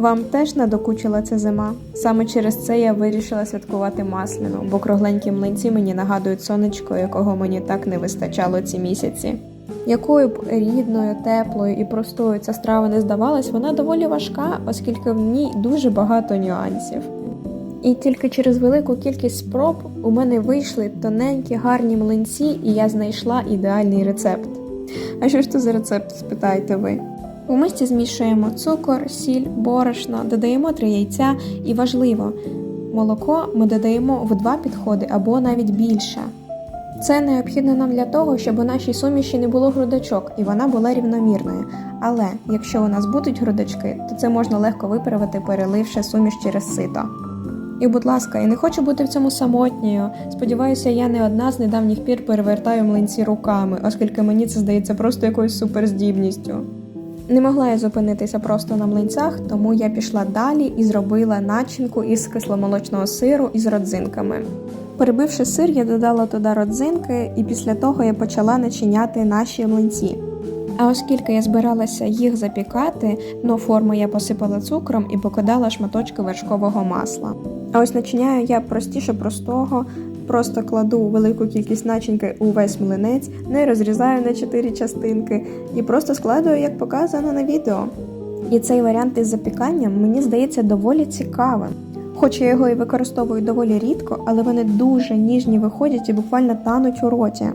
Вам теж надокучила ця зима? Саме через це я вирішила святкувати масляну, бо кругленькі млинці мені нагадують сонечко, якого мені так не вистачало ці місяці. Якою б рідною, теплою і простою ця страва не здавалась, вона доволі важка, оскільки в ній дуже багато нюансів. І тільки через велику кількість спроб у мене вийшли тоненькі гарні млинці, і я знайшла ідеальний рецепт. А що ж це за рецепт, спитаєте ви? У мисці змішуємо цукор, сіль, борошно, додаємо три яйця і важливо, молоко ми додаємо в два підходи або навіть більше. Це необхідно нам для того, щоб у нашій суміші не було грудочок і вона була рівномірною. Але якщо у нас будуть грудочки, то це можна легко виправити, переливши суміш через сито. І, будь ласка, я не хочу бути в цьому самотньою. Сподіваюся, я не одна з недавніх пір перевертаю млинці руками, оскільки мені це здається просто якоюсь суперздібністю. Не могла я зупинитися просто на млинцях, тому я пішла далі і зробила начинку із кисломолочного сиру із родзинками. Перебивши сир, я додала туди родзинки, і після того я почала начиняти наші млинці. А оскільки я збиралася їх запікати, дно форми я посипала цукром і покидала шматочки вершкового масла. А ось начиняю я простіше простого, просто кладу велику кількість начинки у весь млинець, не розрізаю на чотири частинки і просто складую, як показано на відео. І цей варіант із запіканням мені здається доволі цікавим. Хоч я його і використовую доволі рідко, але вони дуже ніжні виходять і буквально тануть у роті.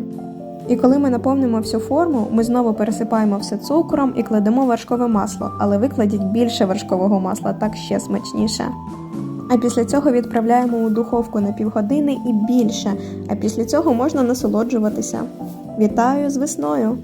І коли ми наповнимо всю форму, ми знову пересипаємо все цукром і кладемо вершкове масло, але викладіть більше вершкового масла, так ще смачніше. А після цього відправляємо у духовку на півгодини і більше, а після цього можна насолоджуватися. Вітаю з весною!